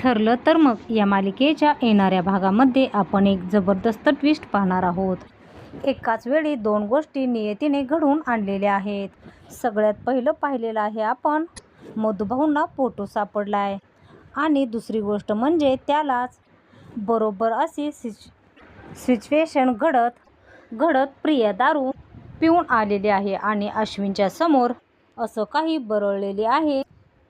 ठरलं तर मग या मालिकेच्या येणाऱ्या भागामध्ये आपण एक जबरदस्त ट्विस्ट पाहणार आहोत. एकाच वेळी दोन गोष्टी नियतीने घडवून आणलेल्या आहेत. सगळ्यात पहिलं पाहिलेलं आहे आपण मधुभाऊंना फोटो सापडला आहे आणि दुसरी गोष्ट म्हणजे त्यालाच बरोबर अशी सिच सिच्युएशन घडत घडत प्रिया दारू पिऊन आलेली आहे आणि अश्विनच्या समोर असं काही बरळलेले आहे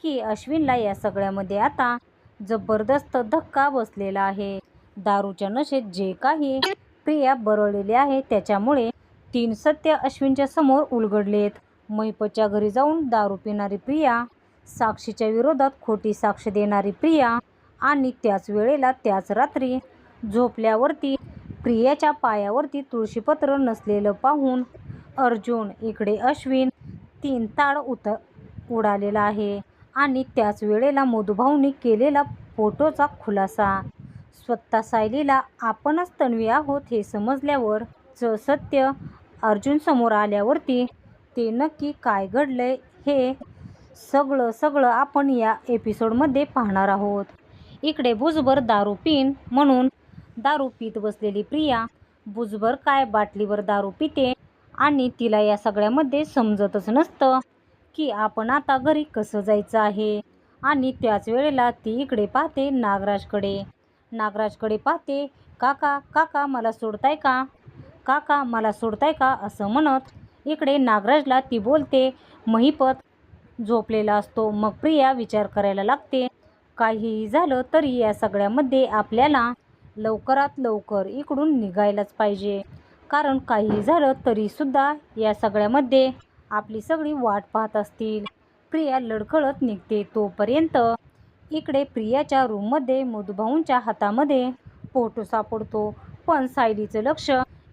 की अश्विनला या सगळ्यामध्ये आता जबरदस्त धक्का बसलेला आहे. दारूच्या नशेत जे काही प्रिया बरळलेली आहे त्याच्यामुळे तीन सत्य अश्विनच्या समोर उलगडलेत. मैपच्या घरी जाऊन दारू पिणारी प्रिया साक्षीच्या विरोधात खोटी साक्ष देणारी प्रिया आणि त्याच वेळेला त्याच रात्री झोपल्यावरती प्रियाच्या पायावरती तुळशीपत्र नसलेलं पाहून अर्जुन इकडे अश्विन तीन ताड उत उडालेला आहे. आणि त्याच वेळेला मधुभाऊनी केलेला फोटोचा खुलासा. स्वतः सायलीला आपणच तन्वी आहोत हे समजल्यावर च सत्य अर्जुन समोर आल्यावरती ते नक्की काय घडलंय हे सगळं सगळं आपण या एपिसोडमध्ये पाहणार आहोत. इकडे भुजभर दारू पिन म्हणून दारू पित बसलेली प्रिया भुजभर काय बाटलीवर दारू पिते आणि तिला या सगळ्यामध्ये समजतच नसतं. की आपण आता घरी कसं जायचं आहे? आणि त्याच वेळेला ती इकडे पाहते नागराजकडे. नागराजकडे पाहते काका काका मला सोडताय का? काका मला सोडताय का? असं म्हणत इकडे नागराजला ती बोलते महिपत झोपलेला असतो. मग प्रिया विचार करायला लागते. काहीही झालं तरी या सगळ्यामध्ये आपल्याला लवकरात लवकर इकडून निघायलाच पाहिजे. कारण काहीही झालं तरीसुद्धा या सगळ्यामध्ये आपली सगळी वाट पाहत असतील. प्रिया लडखळत निघते तोपर्यंत. इकडे प्रियाच्या रूममध्ये मधुभाऊंच्या हातामध्ये फोटो सापडतो. पण सायलीचं लक्ष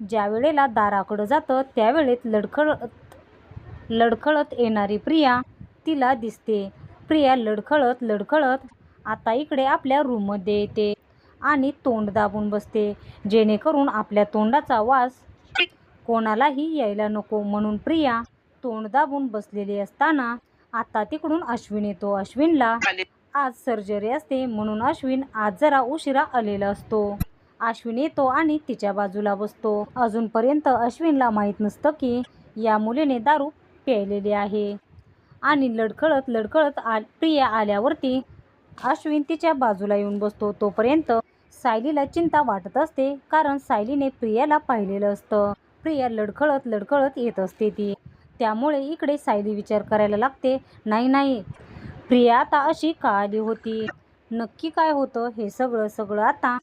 ज्या वेळेला दाराकडं जातं त्यावेळेत लडखळत लडखळत येणारी प्रिया तिला दिसते. प्रिया लडखळत लडखळत आता इकडे आपल्या रूममध्ये येते आणि तोंड दाबून बसते. जेणेकरून आपल्या तोंडाचा वास कोणालाही यायला नको म्हणून प्रिया तोंड दाबून बसलेली असताना आता तिकडून अश्विन येतो. अश्विनला आज सर्जरी असते म्हणून अश्विन आज जरा उशिरा आलेला असतो. अश्विन येतो आणि तिच्या बाजूला बसतो. अजूनपर्यंत अश्विनला माहीत नसतं की या मुलीने दारू प्यायलेली आहे. आणि लडखळत लडखळत आ प्रिया आल्यावरती अश्विन तिच्या बाजूला येऊन बसतो. तोपर्यंत सायलीला चिंता वाटत असते कारण सायलीने प्रियाला पाहिलेलं असतं. प्रिया लडखळत लडखळत येत असते ती. त्यामुळे इकडे सायली विचार करायला लागते नाही नाही प्रिया आता अशी का आली होती. नक्की काय होतं? हे सगळं सगळं आता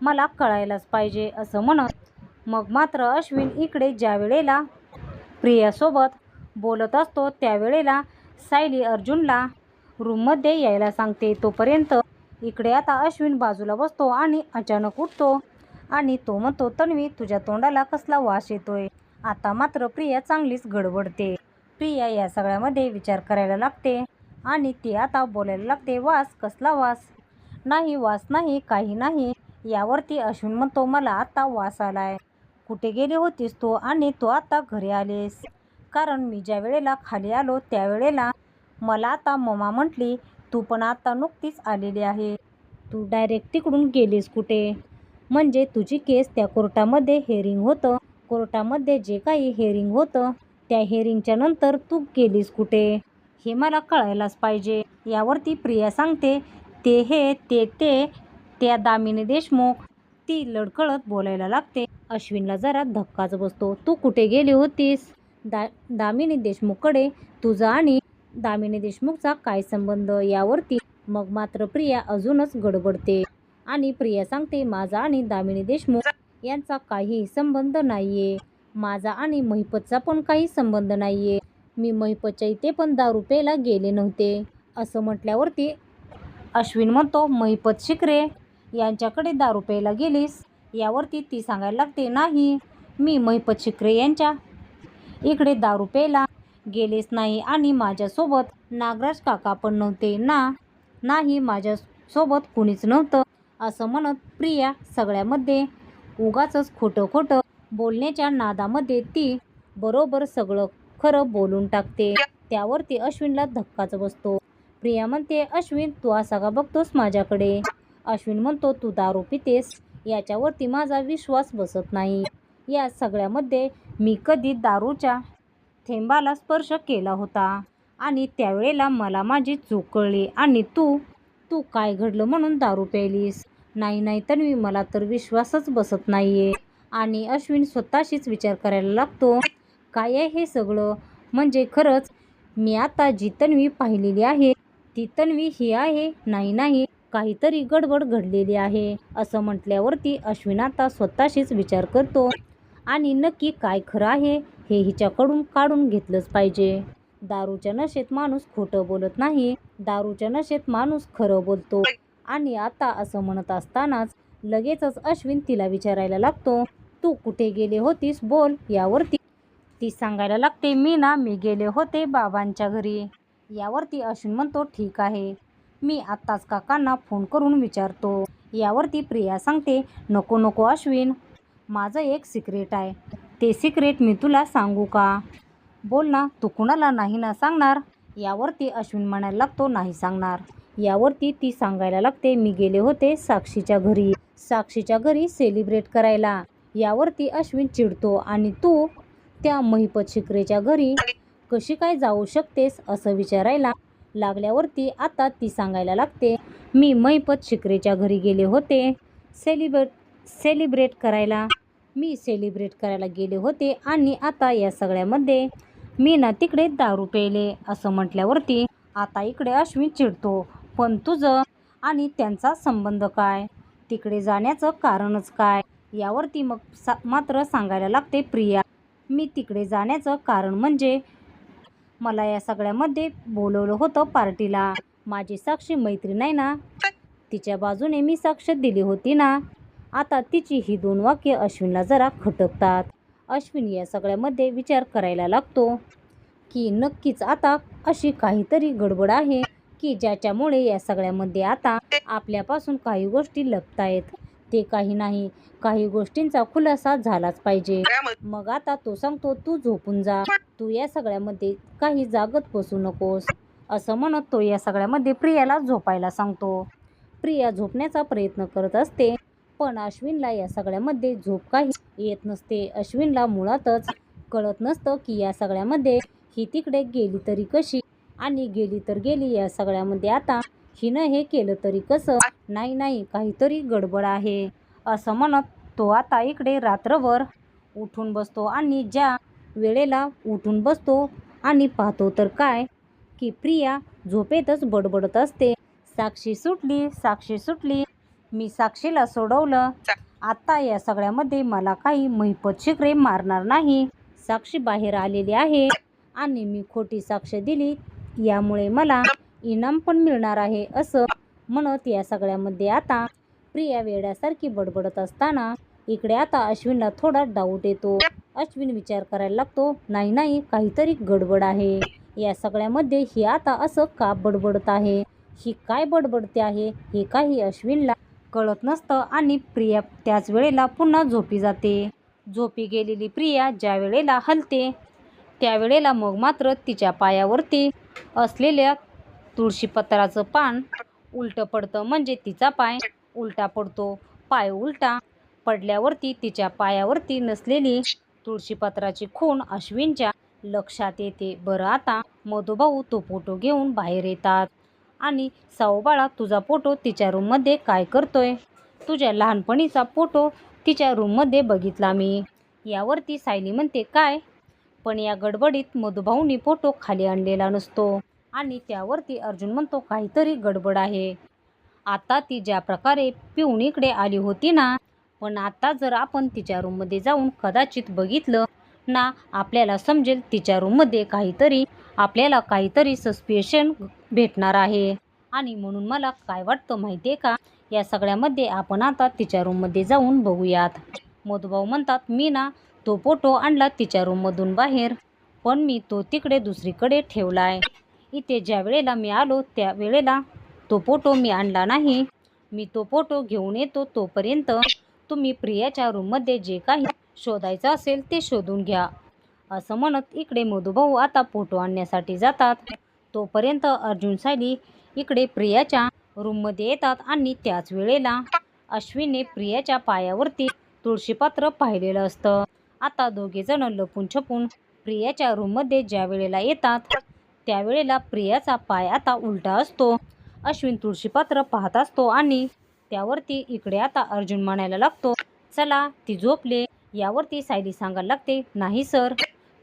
मला कळायलाच पाहिजे असं म्हणत मग मात्र अश्विन इकडे ज्या वेळेला प्रियासोबत बोलत असतो त्यावेळेला सायली अर्जुनला रूममध्ये यायला सांगते. तोपर्यंत इकडे आता अश्विन बाजूला बसतो आणि अचानक उठतो आणि तो म्हणतो तन्वी तुझ्या तोंडाला कसला वास येतोय? आता मात्र प्रिया चांगलीच गडबडते. प्रिया या सगळ्यामध्ये विचार करायला लागते आणि ती आता बोलायला लागते वास कसला वास? नाही वास नाही काही नाही. यावरती अश्विन म्हणतो मला आता वास आलाय. कुठे गेली होतीस तू आणि तू आता घरी आलीस? कारण मी ज्या वेळेला खाली आलो त्यावेळेला मला आता ममा म्हटली तू पण आता नुकतीच आलेली आहे. तू डायरेक्ट तिकडून गेलीस कुठे? म्हणजे तुझी केस त्या कोर्टामध्ये हेअरिंग होतं. कोर्टामध्ये जे काही हेअरिंग होतं त्या हेअरिंगच्या नंतर तू गेलीस कुठे? हे मला कळायलाच पाहिजे. यावरती प्रिया सांगते ते हे ते ते त्या दामिनी देशमुख. ती लडकळत बोलायला लागते. अश्विनला जरा धक्काच बसतो. तू कुठे गेली होतीस? दा दामिनी देशमुखकडे. तुझा आणि दामिनी देशमुखचा काय संबंध? यावरती. मग मात्र प्रिया अजूनच गडबडते. आणि प्रिया सांगते माझा आणि दामिनी देशमुख यांचा काही संबंध नाही आहे माझा आणि महिपतचा पण काही संबंध नाही आहे मी महिपतच्या इथे पण दारू प्यायला गेले नव्हते. असं म्हटल्यावरती अश्विन म्हणतो महिपत शिकरे यांच्याकडे दारू प्यायला गेलीस? यावरती ती सांगायला लागते नाही मी महिपत शिकरे यांच्या. इकडे दारू प्यायला गेलेच नाही आणि माझ्यासोबत नागराज काका पण नव्हते. ना नाही माझ्यासोबत कुणीच नव्हतं असं म्हणत प्रिया सगळ्यामध्ये उगाच खोटं खोटं बोलण्याच्या नादामध्ये ती बरोबर सगळं खरं बोलून टाकते. त्यावरती अश्विनला धक्काच बसतो. प्रिया म्हणते अश्विन तू असा का बघतोस माझ्याकडे? अश्विन म्हणतो तू दारू पितेस. याच्यावरती माझा विश्वास बसत नाही. या सगळ्यामध्ये मी कधी दारूच्या थेंबाला स्पर्श केला होता आणि त्यावेळेला मला माझी चूक कळली आणि तू तू काय घडलं म्हणून दारू प्यायलीस? नाही नाही तन्वी मला तर विश्वासच बसत नाहीये. आणि अश्विन स्वतःशीच विचार करायला लागतो काय आहे हे सगळं? म्हणजे खरंच मी आता जी तन्वी पाहिलेली आहे ती तन्वी ही आहे नाही नाही काहीतरी गडबड घडलेली आहे असं म्हटल्यावरती अश्विन आता स्वतःशीच विचार करतो. आणि नक्की काय खरं आहे हे हिच्याकडून काढून घेतलंच पाहिजे. दारूच्या नशेत माणूस खोटं बोलत नाही दारूच्या नशेत माणूस खरं बोलतो. आणि आता असं म्हणत असतानाच लगेचच अश्विन तिला विचारायला लागतो तू कुठे गेले होतीस? बोल यावरती. ती सांगायला लागते मी ना मी गेले होते बाबांच्या घरी. यावरती अश्विन म्हणतो ठीक आहे मी आत्ताच काकांना फोन करून विचारतो. यावरती प्रिया सांगते नको नको अश्विन माझं एक सिक्रेट आहे ते सिक्रेट मी तुला सांगू का? बोल ना तू कुणाला नाही ना सांगणार? यावरती अश्विन म्हणायला लागतो नाही सांगणार. यावरती ती सांगायला लागते मी गेले होते साक्षीच्या घरी. साक्षीच्या घरी सेलिब्रेट करायला. यावरती अश्विन चिडतो आणि तू त्या महिपत शिकरेच्या घरी कशी काय जाऊ शकतेस असं विचारायला लागल्यावरती आता ती सांगायला लागते मी महिपत शिकरेच्या घरी गेले होते सेलिब्रेट सेलिब्रेट करायला. मी सेलिब्रेट करायला गेले होते आणि आता या सगळ्यामध्ये मी ना तिकडे दारू पेले असं म्हटल्यावरती आता इकडे अश्विन चिडतो. पण तुझं आणि त्यांचा संबंध काय? तिकडे जाण्याचं कारणच काय? यावरती मग सा मात्र सांगायला लागते प्रिया. मी तिकडे जाण्याचं कारण म्हणजे मला या सगळ्यामध्ये बोलवलं होतं पार्टीला. माझी साक्षी मैत्रीण आहे ना? तिच्या बाजूने मी साक्ष दिली होती ना? आता तिची ही दोन वाक्य अश्विनला जरा खटकतात. अश्विन या सगळ्यामध्ये विचार करायला लागतो की नक्कीच आता अशी काहीतरी गडबड आहे. की ज्याच्यामुळे या सगळ्यामध्ये आता आपल्यापासून काही गोष्टी लपतायत ते काही नाही. काही गोष्टींचा खुलासा झालाच पाहिजे. मग आता तो सांगतो तू झोपून जा. तू या सगळ्यामध्ये काही जागत बसू नकोस. असं म्हणत तो या सगळ्यामध्ये प्रियाला झोपायला सांगतो. प्रिया झोपण्याचा प्रयत्न करत असते पण अश्विनला या सगळ्यामध्ये झोप काही येत नसते. अश्विनला मुळातच कळत नसतं की या सगळ्यामध्ये ही तिकडे गेली तरी कशी? आणि गेली तर गेली या सगळ्यामध्ये. आता हिनं हे केलं तरी कसं? नाही नाही काहीतरी गडबड आहे. असं म्हणत तो आता इकडे रात्रभर उठून बसतो आणि ज्या वेळेला उठून बसतो आणि पाहतो तर काय? की प्रिया झोपेतच बडबडत असते. साक्षी सुटली साक्षी सुटली. मी साक्षीला सोडवलं. आता या सगळ्यामध्ये मला काही महिपत शिकरे मारणार नाही. साक्षी बाहेर आलेली आहे आणि मी खोटी साक्ष दिली यामुळे मला इनाम पण मिळणार आहे असं म्हणत या सगळ्यामध्ये आता प्रिया वेड्यासारखी बडबडत असताना इकडे आता अश्विनला थोडा डाऊट येतो. अश्विन विचार करायला लागतो नाही नाही काहीतरी गडबड आहे. या सगळ्यामध्ये ही आता असं का बडबडत आहे? ही काय बडबडते आहे? हे काही अश्विनला कळत नसतं आणि प्रिया त्याच वेळेला पुन्हा झोपी जाते. झोपी गेलेली प्रिया ज्या वेळेला हलते त्यावेळेला मग मात्र तिच्या पायावरती असलेल्या तुळशीपत्राचं पान उलटं पडतं म्हणजे तिचा पाय उलटा पडतो. पाय उलटा पडल्यावरती तिच्या पायावरती नसलेली तुळशीपत्राची खूण अश्विनच्या लक्षात येते. बरं आता मधुभाऊ तो फोटो घेऊन बाहेर येतात आणि सावबाळा तुझा फोटो तिच्या रूममध्ये काय करतोय? तुझ्या लहानपणीचा फोटो तिच्या रूममध्ये बघितला मी. यावरती सायली म्हणते काय? पण या गडबडीत मधुभाऊनी फोटो खाली आणलेला नसतो आणि त्यावरती अर्जुन म्हणतो काहीतरी गडबड आहे. आता ती ज्या प्रकारे पिवणीकडे इकडे आली होती ना पण आता जर आपण तिच्या रूममध्ये जाऊन कदाचित बघितलं ना आपल्याला समजेल तिच्या रूममध्ये काहीतरी आपल्याला काहीतरी सस्पेशन भेटणार आहे. आणि म्हणून मला काय वाटतं माहिती आहे का? या सगळ्यामध्ये आपण आता तिच्या रूममध्ये जाऊन बघूयात. मधुभाऊ म्हणतात मी ना तो फोटो आणला तिच्या रूममधून बाहेर. पण मी तो तिकडे दुसरीकडे ठेवला आहे इथे ज्या वेळेला मी आलो त्या वेळेला तो फोटो मी आणला नाही. मी तो फोटो घेऊन येतो तोपर्यंत तुम्ही प्रियाच्या रूममध्ये जे काही शोधायचं असेल ते शोधून घ्या. असं म्हणत इकडे मधुभाऊ आता फोटो आणण्यासाठी जातात. तोपर्यंत अर्जुन सायली इकडे प्रियाच्या रूममध्ये येतात आणि त्याच वेळेला अश्विनने प्रियाच्या पायावरती तुळशीपात्र पाहिलेलं असतं. आता दोघेजण लपून छपून प्रियाच्या रूममध्ये ज्या वेळेला येतात त्यावेळेला प्रियाचा पाय आता उलटा असतो. अश्विन तुळशीपात्र पाहत असतो आणि त्यावरती इकडे आता अर्जुन म्हणायला लागतो चला ती झोपले. यावरती सायली सांगायला लागते नाही सर.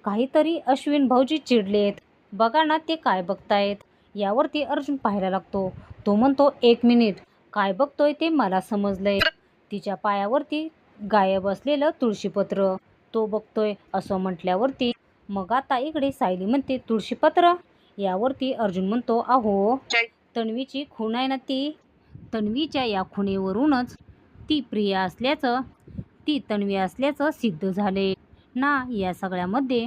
काहीतरी अश्विन भाऊजी चिडलेत. बघा ना ते काय बघतायत. यावरती अर्जुन पाहायला लागतो. तो म्हणतो एक मिनिट. काय बघतोय ते मला समजलंय. तिच्या पायावरती गायब असलेलं तुळशीपत्र. तो बघतोय असं म्हटल्यावरती मग आता इकडे सायली म्हणते तुळशीपत्र यावरती अर्जुन म्हणतो अहो तन्वीची खूण आहे ना ती? तन्वीच्या या खुणेवरूनच ती प्रिया असल्याचं ती तन्वी असल्याचं सिद्ध झाले. ना या सगळ्यामध्ये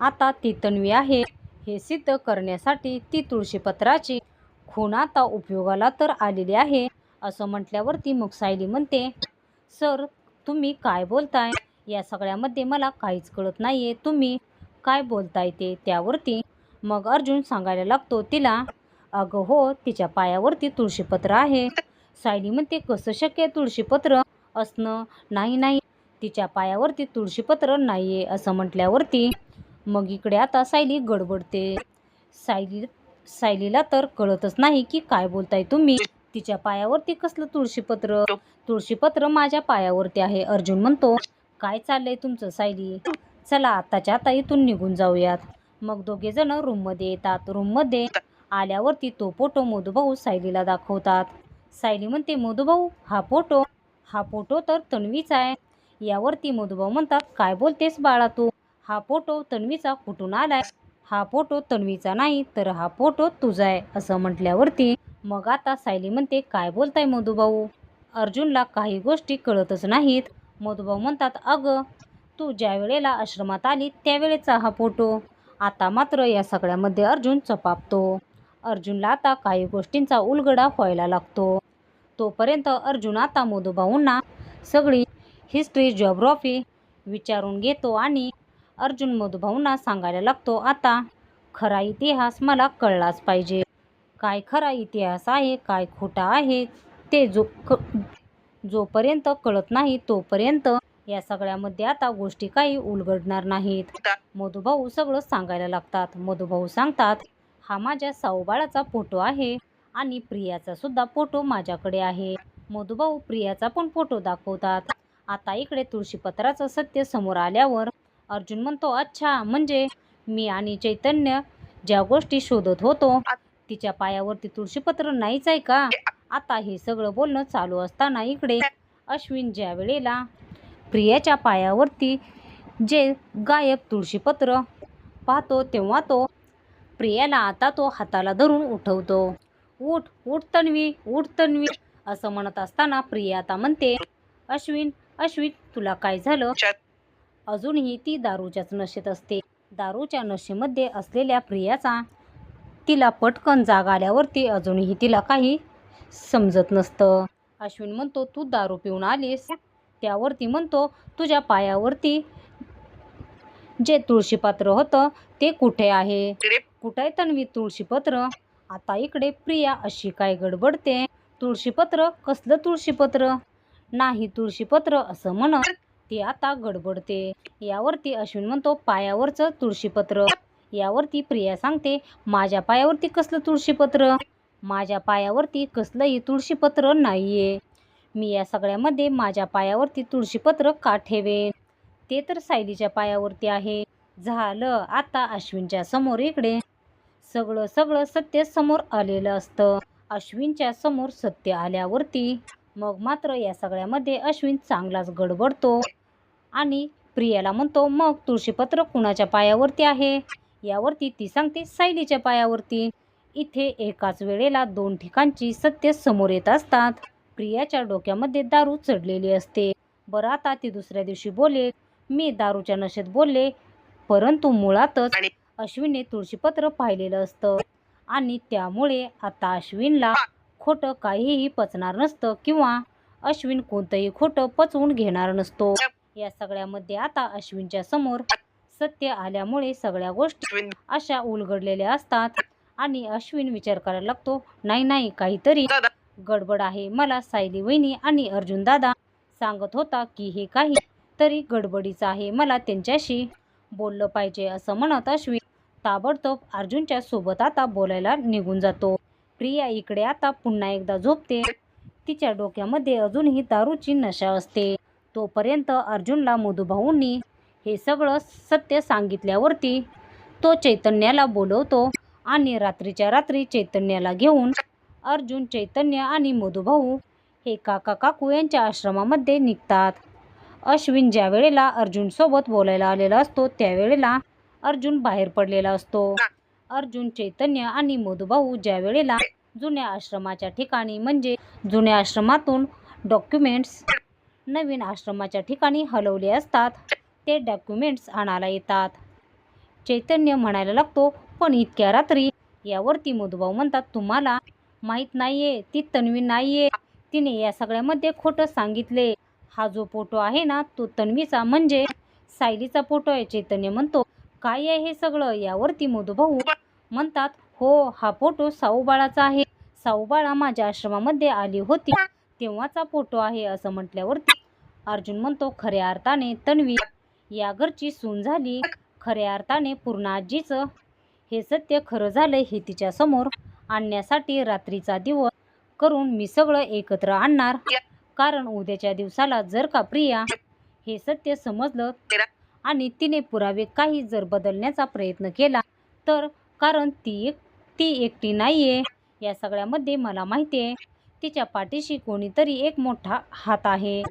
आता ती तन्वी आहे हे सिद्ध करण्यासाठी ती तुळशीपत्राची खूण आता उपयोगाला तर आलेली आहे असं म्हटल्यावरती मग सायली म्हणते सर तुम्ही काय बोलताय? या सगळ्यामध्ये मला काहीच कळत नाही आहे तुम्ही काय बोलताय ते त्यावरती? मग अर्जुन सांगायला लागतो तिला अगं हो तिच्या पायावरती तुळशीपत्र आहे. सायली म्हणते कसं शक्य आहे तुळशीपत्र असणं? नाही नाही तिच्या पायावरती तुळशीपत्र नाही आहे असं म्हटल्यावरती मग इकडे आता सायली गडबडते. सायली सायलीला तर कळतच नाही की काय बोलताय तुम्ही. तिच्या पायावरती कसलं तुळशीपत्र? तुळशीपत्र माझ्या पायावरती आहे अर्जुन म्हणतो. काय चाललंय तुमचं सायली? चला आताच्या आता इथून निघून जाऊयात. मग दोघे जण रूममध्ये येतात. रूममध्ये आल्यावरती तो फोटो मधुभाऊ सायलीला दाखवतात. सायली म्हणते मधुभाऊ हा फोटो हा फोटो तर तन्वीचा आहे. यावरती मधुभाऊ म्हणतात काय बोलतेस बाळा तू? हा फोटो तन्वीचा कुठून आलाय? हा फोटो तन्वीचा नाही तर हा फोटो तुझा आहे. असं म्हटल्यावरती मग आता सायली म्हणते काय बोलताय मधुभाऊ अर्जुनला काही गोष्टी कळतच नाहीत. मधुभाऊ म्हणतात अगं तू ज्या वेळेला आश्रमात आली त्यावेळेचा हा फोटो. आता मात्र या सगळ्यामध्ये अर्जुन चपापतो. अर्जुनला आता काही गोष्टींचा उलगडा व्हायला लागतो. तोपर्यंत अर्जुन आता मधुभाऊंना सगळी हिस्ट्री जॉग्रॉफी विचारून घेतो आणि अर्जुन मधुभाऊंना सांगायला लागतो आता खरा इतिहास मला कळलाच पाहिजे. काय खरा इतिहास आहे काय खोटा आहे ते जो क जोपर्यंत कळत नाही तोपर्यंत या सगळ्यामध्ये आता गोष्टी काही उलगडणार नाहीत. मधुभाऊ सगळं सांगायला लागतात. मधुभाऊ सांगतात हा माझ्या साऊबाळाचा फोटो आहे आणि प्रियाचा सुद्धा फोटो माझ्याकडे आहे. मधुभाऊ प्रियाचा पण फोटो दाखवतात. आता इकडे तुळशीपत्राचं सत्य समोर आल्यावर अर्जुन म्हणतो अच्छा म्हणजे मी आणि चैतन्य ज्या गोष्टी शोधत होतो तिच्या पायावरती तुळशीपत्र नाहीच आहे का? आता हे सगळं बोलणं चालू असताना इकडे अश्विन ज्या वेळेला प्रियाच्या पायावरती जे गायब तुळशीपत्र पाहतो तेव्हा तो प्रियाला आता तो हाताला धरून उठवतो. उठ उठ तन्वी उठ तन्वी असं म्हणत असताना प्रिया आता म्हणते अश्विन अश्विन तुला काय झालं? अजूनही ती दारूच्याच नशेत असते. दारूच्या नशेमध्ये असलेल्या प्रियाचा तिला पटकन जाग आल्यावरती अजूनही तिला काही समजत नसतं. अश्विन म्हणतो तू दारू पिऊन आलीस. त्यावरती म्हणतो तुझ्या पायावरती जे तुळशीपात्र होतं ते कुठे आहे? कुठे आहे तन्वी तुळशीपत्र आता इकडे प्रिया अशी काय गडबडते? तुळशीपत्र कसलं तुळशीपत्र नाही तुळशीपत्र असं म्हणत ती आता गडबडते. यावरती अश्विन म्हणतो पायावरचं तुळशीपत्र यावरती प्रिया सांगते माझ्या पायावरती कसलं तुळशीपत्र माझ्या पायावरती कसलंही तुळशीपत्र नाही आहे मी या सगळ्यामध्ये माझ्या पायावरती तुळशीपत्र का ठेवेन? ते तर सायलीच्या पायावरती आहे. झालं आता अश्विनच्या समोर इकडे. सगळं सगळं सत्य समोर आलेलं असतं. अश्विनच्या समोर सत्य आल्यावरती. मग मात्र या सगळ्यामध्ये अश्विन चांगलाच गडबडतो. आणि प्रियाला म्हणतो मग तुळशीपत्र कुणाच्या पायावरती आहे? यावरती ती सांगते सायलीच्या पायावरती. इथे एकाच वेळेला दोन ठिकाणची सत्य समोर येत असतात. प्रियाच्या डोक्यामध्ये दारू चढलेली असते. बरं आता ती दुसऱ्या दिवशी बोले मी दारूच्या नशेत बोलले परंतु मुळातच अश्विनने तुळशीपत्र पाहिलेलं असतं. आणि त्यामुळे आता अश्विनला खोटं काहीही पचणार नसतं किंवा अश्विन कोणतंही खोटं पचवून घेणार नसतो. या सगळ्यामध्ये आता अश्विनच्या समोर सत्य आल्यामुळे सगळ्या गोष्टी अशा उलगडलेल्या असतात. आणि अश्विन विचार करायला लागतो नाही नाही काहीतरी गडबड आहे. मला सायली वहिनी आणि अर्जुन दादा सांगत होता की हे काही तरी गडबडीचं आहे. मला त्यांच्याशी बोललं पाहिजे असं म्हणत अश्विन ताबडतोब अर्जुनच्या सोबत आता बोलायला निघून जातो. प्रिया इकडे आता पुन्हा एकदा झोपते. तिच्या डोक्यामध्ये अजूनही दारूची नशा असते. तोपर्यंत अर्जुनला मधुभाऊंनी हे सगळं सत्य सांगितल्यावरती तो चैतन्याला बोलवतो आणि रात्रीच्या रात्री चैतन्याला घेऊन अर्जुन चैतन्य आणि मधुभाऊ हे काका काकू यांच्या आश्रमामध्ये निघतात. अश्विन ज्या वेळेला अर्जुनसोबत बोलायला आलेला असतो त्यावेळेला अर्जुन बाहेर पडलेला असतो. अर्जुन चैतन्य आणि मधुभाऊ ज्या वेळेला जुन्या आश्रमाच्या ठिकाणी म्हणजे जुन्या आश्रमातून डॉक्युमेंट्स नवीन आश्रमाच्या ठिकाणी हलवले असतात ते डॉक्युमेंट्स आणायला येतात. चैतन्य म्हणायला लागतो पण इतक्या रात्री यावरती मधुभाऊ म्हणतात तुम्हाला माहीत नाहीये ती तन्वी नाहीये. तिने या सगळ्यामध्ये खोटं सांगितले. हा जो फोटो आहे ना तो तन्वीचा म्हणजे सायलीचा फोटो आहे चैतन्य म्हणतो. काय आहे हे सगळं? यावरती मधुभाऊ म्हणतात हो हा फोटो साऊबाळाचा आहे. साऊबाळा माझ्या आश्रमामध्ये आली होती. तेव्हाचा फोटो आहे असं म्हटल्यावरती अर्जुन म्हणतो. खऱ्या अर्थाने तन्वी या घरची सून झाली. खऱ्या अर्थाने पूर्ण आजीचं हे सत्य खरं झालंय हे तिच्या समोर आणण्यासाठी रात्रीचा दिवस करून मी सगळं एकत्र आणणार. कारण उद्याच्या दिवसाला जर का प्रिया हे सत्य समजलं आणि तिने पुरावे काही जर बदलण्याचा प्रयत्न केला तर कारण ती एक ती एकटी नाहीये. या सगळ्यामध्ये मला माहिती आहे तिच्या पाठीशी कोणीतरी एक मोठा हात आहे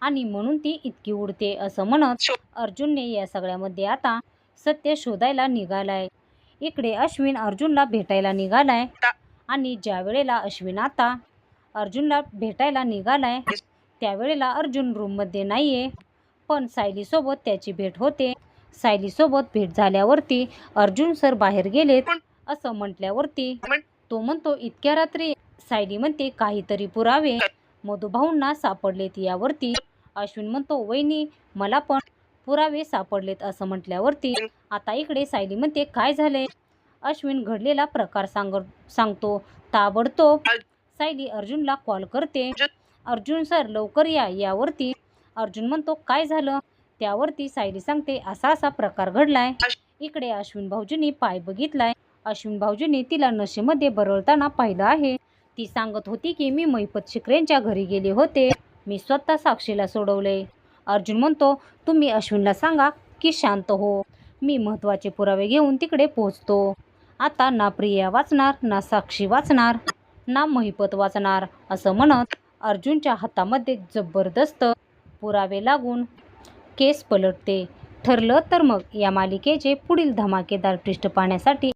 आणि म्हणून ती इतकी उडते असं म्हणत अर्जुनने या सगळ्यामध्ये आता सत्य शोधायला निघालाय. इकडे अश्विन अर्जुनला भेटायला निघालाय आणि ज्या वेळेला अश्विन आता अर्जुनला भेटायला निघालाय त्यावेळेला अर्जुन रूममध्ये नाहीये. पण सायलीसोबत त्याची भेट होते. सायलीसोबत भेट झाल्यावरती अर्जुन सर बाहेर गेलेत असं म्हटल्यावरती तो म्हणतो इतक्या रात्री सायली म्हणते काहीतरी पुरावे. मधुभाऊंना सापडलेत यावरती. अश्विन म्हणतो वहिनी मला पण पुरावे सापडलेत असं म्हटल्यावरती आता इकडे सायली म्हणते काय झाले अश्विन घडलेला प्रकार सांग सांगतो. ताबडतोब सायली अर्जुनला कॉल करते. अर्जुन? सर लवकर या. यावरती अर्जुन म्हणतो काय झालं? त्यावरती सायली सांगते असा असा प्रकार घडलाय. इकडे अश्विन भाऊजींनी पाय बघितलाय. अश्विन भाऊजींनी तिला नशेमध्ये बरळताना पाहिलं आहे. ती सांगत होती की मी महिपत शिकरेंच्या घरी गेले होते. मी स्वतः साक्षीला सोडवले अर्जुन म्हणतो तुम्ही अश्विनला सांगा की शांत हो. मी महत्त्वाचे पुरावे घेऊन तिकडे पोहोचतो. आता ना प्रिया वाचणार ना साक्षी वाचणार ना महिपत वाचणार असं म्हणत अर्जुनच्या हातामध्ये जबरदस्त पुरावे लागून केस पलटते. ठरलं तर मग या मालिकेचे पुढील धमाकेदार ट्विस्ट पाहण्यासाठी